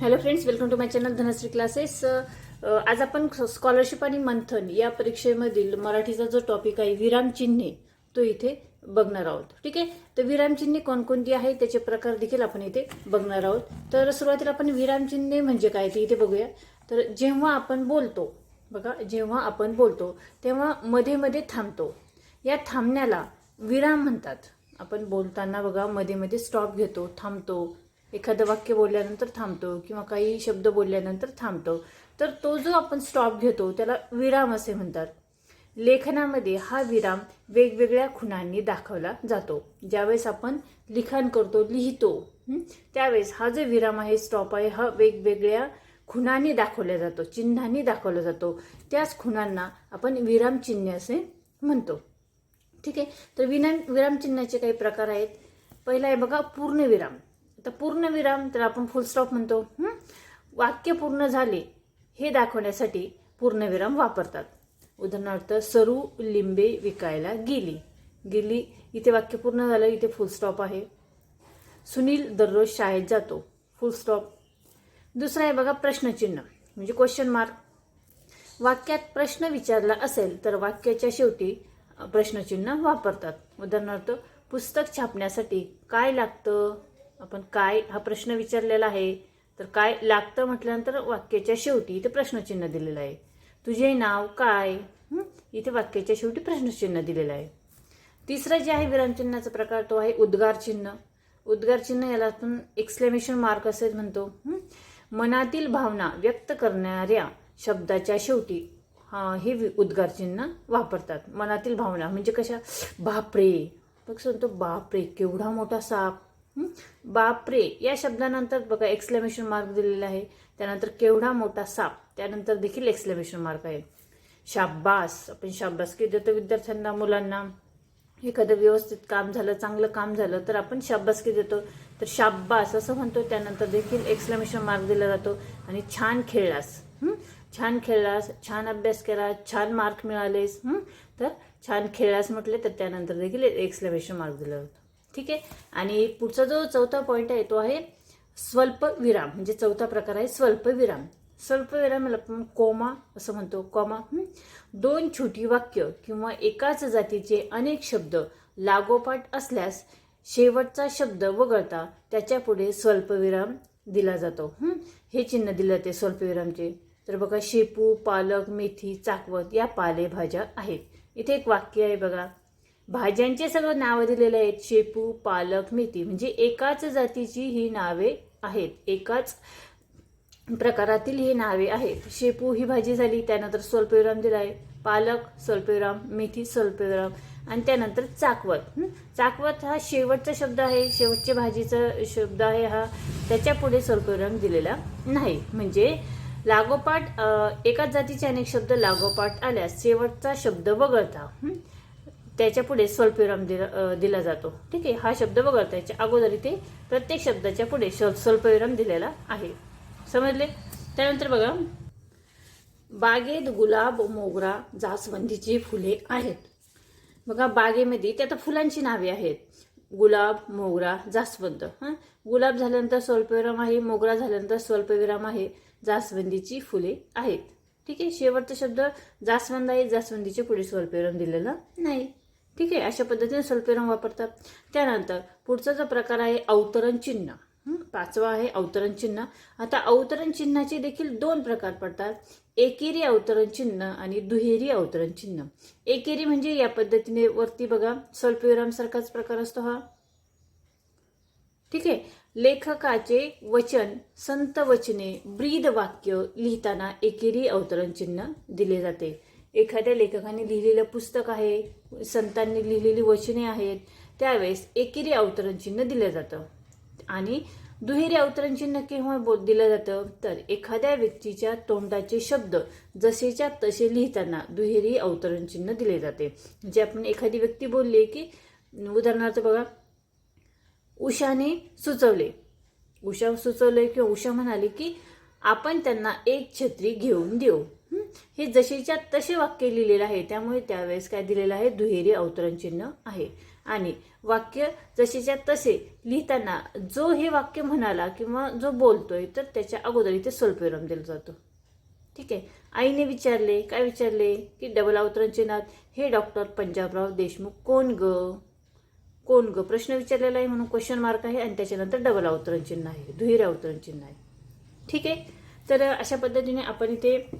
Hello friends welcome to my channel Dhanashree classes आज आपण scholarship आणि मंथन या परीक्षेमधील मराठीचा जो टॉपिक आहे विरामचिन्हे तो इथे बघणार आहोत. ठीक आहे? तर विरामचिन्हे कोणकोणती आहे त्याचे प्रकार देखील आपण इथे बघणार आहोत. तर सुरुवातीला आपण विरामचिन्हे म्हणजे काय ते इथे बघूया. तर जेव्हा आपण बोलतो बघा जेव्हा आपण बोलतो तेव्हा मध्ये मध्ये थांबतो. या थांबण्याला विराम म्हणतात. आपण बोलताना बघा मध्ये मध्ये स्टॉप घेतो थांबतो एखादं वाक्य बोलल्यानंतर थांबतो किंवा काही शब्द बोलल्यानंतर थांबतो. तर तो जो आपण स्टॉप घेतो त्याला विराम असे म्हणतात. लेखनामध्ये हा विराम वेगवेगळ्या खुणांनी दाखवला जातो. ज्यावेळेस आपण लिखाण करतो लिहितो त्यावेळेस हा जो विराम आहे स्टॉप आहे हा वेगवेगळ्या खुणांनी दाखवला जातो चिन्हांनी दाखवला जातो. त्याच खुणांना आपण विरामचिन्ह असे म्हणतो. ठीक आहे? तर विना विरामचिन्हाचे काही प्रकार आहेत. पहिला आहे बघा पूर्णविराम आता पूर्णविराम तर आपण फुलस्टॉप म्हणतो. वाक्य पूर्ण झाले हे दाखवण्यासाठी पूर्णविराम वापरतात. उदाहरणार्थ सरू लिंबे विकायला गेली. गेली इथे वाक्य पूर्ण झालं इथे फुलस्टॉप आहे. सुनील दररोज शाळेत जातो. फुलस्टॉप दुसरा आहे बघा प्रश्नचिन्ह म्हणजे क्वेश्चन मार्क वाक्यात प्रश्न विचारला असेल तर वाक्याच्या शेवटी प्रश्नचिन्ह वापरतात. उदाहरणार्थ पुस्तक छापण्यासाठी काय लागतं? आपण काय हा प्रश्न विचारलेला आहे तर काय लागतं म्हटल्यानंतर वाक्याच्या शेवटी इथे प्रश्नचिन्ह दिलेलं आहे. तुझे नाव काय? इथे वाक्याच्या शेवटी प्रश्नचिन्ह दिलेलं आहे. तिसरं जे आहे विरामचिन्हाचा प्रकार तो आहे उद्गार चिन्ह. उद्गार चिन्ह याला आपण एक्सक्लेमेशन मार्क असे म्हणतो. मनातील भावना व्यक्त करणाऱ्या शब्दाच्या शेवटी हा हे वि- उद्गार चिन्ह वापरतात. मनातील भावना म्हणजे कशा? बापरे! बघ सांगतो बापरे! केवढा मोठा साप. बापरे या शब्दानंतर बघा एक्सक्लेमेशन मार्क दिलेला आहे. त्यानंतर केवढा मोठा साप. त्यानंतर देखील एक्सक्लेमेशन मार्क आहे. शाब्बास. आपण शाब्बासकी देतो विद्यार्थ्यांना मुलांना. एखादं व्यवस्थित काम झालं चांगलं काम झालं तर आपण शाब्बासकी देतो. तर शाब्बास असं म्हणतो त्यानंतर देखील एक्सक्लेमेशन मार्क दिला जातो. आणि छान खेळलास. छान खेळलास छान अभ्यास केला छान मार्क मिळालेस. तर छान खेळलास म्हटले तर त्यानंतर देखील एक्सक्लेमेशन मार्क दिला जातो. ठीक आहे? आणि पुढचा जो चौथा पॉईंट आहे तो आहे स्वल्प विराम म्हणजे चौथा प्रकार आहे स्वल्प विराम स्वल्प विराम आपण कोमा असं म्हणतो. कोमा दोन छोटी वाक्य किंवा एकाच जातीचे अनेक शब्द लागोपाठ असल्यास शेवटचा शब्द वगळता त्याच्यापुढे स्वल्पविराम दिला जातो. हे चिन्ह दिलं जाते स्वल्पविरामचे. तर बघा शेपू पालक मेथी चाकवत या पालेभाज्या आहेत. इथे एक वाक्य आहे बघा. भाज्यांचे सर्व नावं दिलेले आहेत शेपू पालक मेथी. म्हणजे एकाच जातीची ही नावे आहेत. एकाच प्रकारातील ही नावे आहेत. शेपू ही भाजी झाली त्यानंतर स्वल्पविराम दिला आहे. पालक स्वल्पविराम मेथी स्वल्पविराम आणि त्यानंतर चाकवत. चाकवत हा शेवटचा शब्द आहे. शेवटच्या भाजीचा शब्द आहे हा. त्याच्या पुढे स्वल्पविराम दिलेला नाही. म्हणजे लागोपाठ एकाच जातीचे अनेक शब्द लागोपाठ आल्यास शेवटचा शब्द वगळता. त्याच्या पुढे स्वल्पविराम दिला दिला जातो. ठीक आहे? हा शब्द वगळता याच्या अगोदर इथे प्रत्येक शब्दाच्या पुढे स्वल्पविराम दिलेला आहे. समजले? त्यानंतर बघा बागेत गुलाब मोगरा जास्वंदीची फुले आहेत. बघा बागेमध्ये त्या आता फुलांची नावे आहेत. गुलाब मोगरा जास्वंद. हां? गुलाब झाल्यानंतर स्वल्पविराम आहे मोगरा झाल्यानंतर स्वल्पविराम आहे जास्वंदीची फुले आहेत. ठीक आहे? शेवटचा शब्द जास्वंद आहे जास्वंदीचे पुढे स्वल्पविराम दिलेला नाही. ठीक आहे अशा पद्धतीने स्वल्पविराम वापरतात. त्यानंतर पुढचा जो प्रकार आहे अवतरण चिन्ह. पाचवा आहे अवतरण चिन्ह. आता अवतरण चिन्हाचे देखील दोन प्रकार पडतात. एकेरी अवतरण चिन्ह आणि दुहेरी अवतरण चिन्ह. एकेरी म्हणजे या पद्धतीने वरती बघा स्वल्पविराम सारखाच प्रकार असतो हा. ठीक आहे लेखकाचे वचन संत वचने ब्रीद वाक्य लिहिताना एकेरी अवतरण चिन्ह दिले जाते. एखाद्या लेखकाने लिहिलेलं पुस्तक आहे संतांनी लिहिलेली वचने आहेत त्यावेळेस एकेरी अवतरण चिन्ह दिलं जातं. आणि दुहेरी अवतरण चिन्ह केव्हा बोल दिलं जातं? तर एखाद्या व्यक्तीच्या तोंडाचे शब्द जसेच्या तसे लिहिताना दुहेरी अवतरण चिन्ह दिले जाते. म्हणजे आपण एखादी व्यक्ती बोलली की उदाहरणार्थ बघा उषाने सुचवले. उषा सुचवले किंवा उषा म्हणाली की आपण त्यांना एक छत्री घेऊन देऊ. हे जशीच्या तसे वाक्य लिहिलेलं आहे त्यामुळे त्यावेळेस काय दिलेलं आहे? दुहेरी अवतरण चिन्ह आहे. आणि वाक्य जसेच्या तसे लिहिताना जो हे वाक्य म्हणाला किंवा जो बोलतोय तर त्याच्या अगोदर इथे स्वल्पविराम दिला जातो. ठीक आहे? आईने विचारले काय विचारले? की डबल अवतरण चिन्हात हे डॉक्टर पंजाबराव देशमुख कोण ग? कोण ग? प्रश्न विचारलेला आहे म्हणून क्वेश्चन मार्क आहे आणि त्याच्यानंतर डबल अवतरण चिन्ह आहे. दुहेरी अवतरण चिन्ह आहे. ठीक आहे? तर अशा पद्धतीने आपण इथे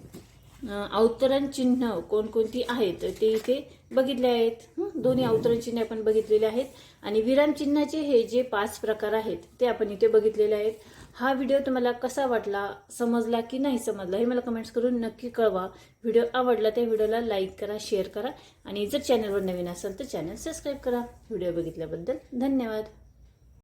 अवतरण चिन्ह कोणकोणती आहेत ते इथे बघितले आहेत? दोन्ही अवतरण चिन्ह आपण बघितलेले आहेत. आणि विराम चिन्हाचे हे जे पाच प्रकार आहेत ते आपण इथे बघितलेले आहेत. हा व्हिडिओ तुम्हाला कसा वाटला समजला की नाही समजला हे मला कमेंट्स करून नक्की कळवा. व्हिडिओ आवडला त्या व्हिडिओला लाईक करा शेअर करा. आणि जर चॅनलवर नवीन असाल तर चॅनल सबस्क्राईब करा. व्हिडिओ बघितल्याबद्दल धन्यवाद.